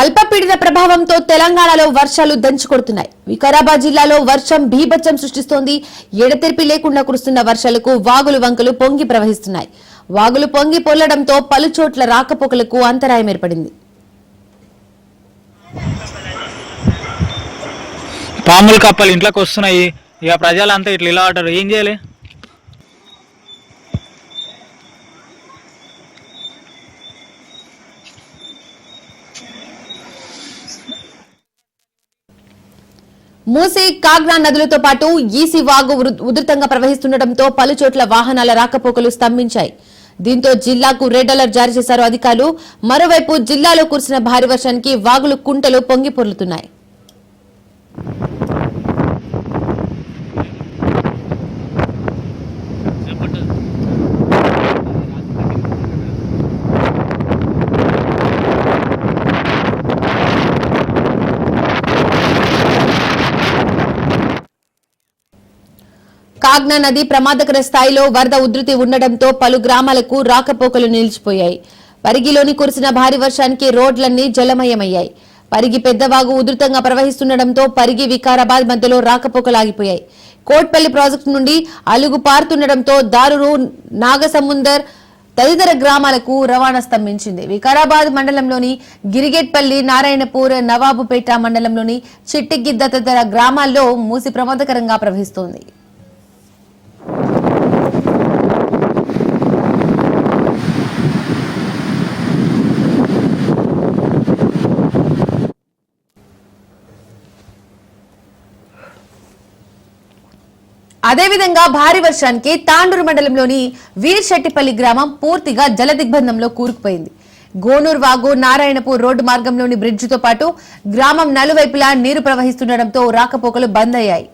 అల్పపీడన ప్రభావంతో తెలంగాణలో వర్షాలు దంచుకొడుతున్నాయి. వికారాబాద్ జిల్లాలో వర్షం భీభత్సం సృష్టిస్తోంది. ఎడతెరిపి లేకుండా కురుస్తున్న వర్షాలకు వాగులు వంకలు పొంగి ప్రవహిస్తున్నాయి. వాగులు పొంగి పొల్లడంతో పలుచోట్ల రాకపోకలకు అంతరాయం ఏర్పడింది. పాములు కప్పలు ఇంట్లోకి వస్తున్నాయి. ఇక ప్రజలంతా ఇట్లా ఇలా ఆడారు. ఏం చేయాలి? మూసీ కాగ్నా నదులతో పాటు ఈసీ వాగు ఉధృతంగా ప్రవహిస్తుండటంతో పలు చోట్ల వాహనాల రాకపోకలు స్తంభించాయి. దీంతో జిల్లాకు రెడ్ అలర్ట్ జారీ చేశారు అధికారులు. మరోవైపు జిల్లాలో కురిసిన భారీ వర్షానికి వాగులు కుంటలు పొంగి కాగ్నా నది ప్రమాదకర స్థాయిలో వరద ఉధృతి ఉండడంతో పలు గ్రామాలకు రాకపోకలు నిలిచిపోయాయి. పరిగిలోని కురిసిన భారీ వర్షానికి రోడ్లన్నీ జలమయమయ్యాయి. పరిగి పెద్దవాగు ఉధృతంగా ప్రవహిస్తుండటంతో పరిగి వికారాబాద్ మధ్యలో రాకపోకలు ఆగిపోయాయి కోట్పల్లి ప్రాజెక్టు నుండి అలుగు పారుతుండటంతో దారురు నాగసముందర్ తదితర గ్రామాలకు రవాణా స్తంభించింది. వికారాబాద్ మండలంలోని గిరిగేట్పల్లి నారాయణపూర్ నవాబుపేట మండలంలోని చిట్టిగిద్ద తదితర గ్రామాల్లో మూసి ప్రమాదకరంగా ప్రవహిస్తోంది. అదేవిధంగా భారీ వర్షానికి తాండూరు మండలంలోని వీర్శెట్టిపల్లి గ్రామం పూర్తిగా జల దిగ్బంధంలో కూరుకుపోయింది. గోనూర్ వాగు నారాయణపూర్ రోడ్డు మార్గంలోని బ్రిడ్జితో పాటు గ్రామం నలువైపులా నీరు ప్రవహిస్తుండటంతో రాకపోకలు బంద్ అయ్యాయి.